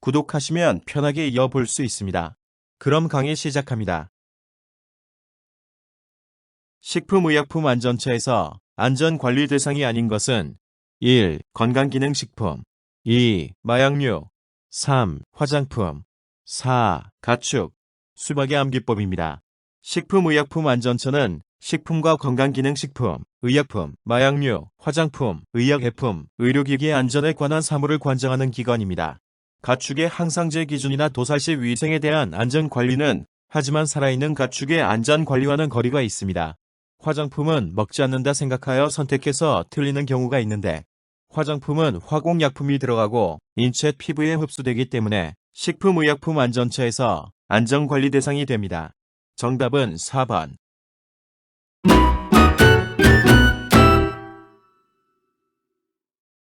구독하시면 편하게 이어볼 수 있습니다. 그럼 강의 시작합니다. 식품의약품안전처에서 안전관리 대상이 아닌 것은 1. 건강기능식품 2. 마약류 3. 화장품 4. 가축 수박의 암기법입니다. 식품의약품안전처는 식품과 건강기능식품, 의약품, 마약류, 화장품, 의약해품, 의료기기 안전에 관한 사무를 관장하는 기관입니다. 가축의 항상제 기준이나 도살시 위생에 대한 안전관리는 하지만 살아있는 가축의 안전관리와는 거리가 있습니다. 화장품은 먹지 않는다 생각하여 선택해서 틀리는 경우가 있는데 화장품은 화공약품이 들어가고 인체 피부에 흡수되기 때문에 식품의약품 안전처에서 안전관리 대상이 됩니다. 정답은 4번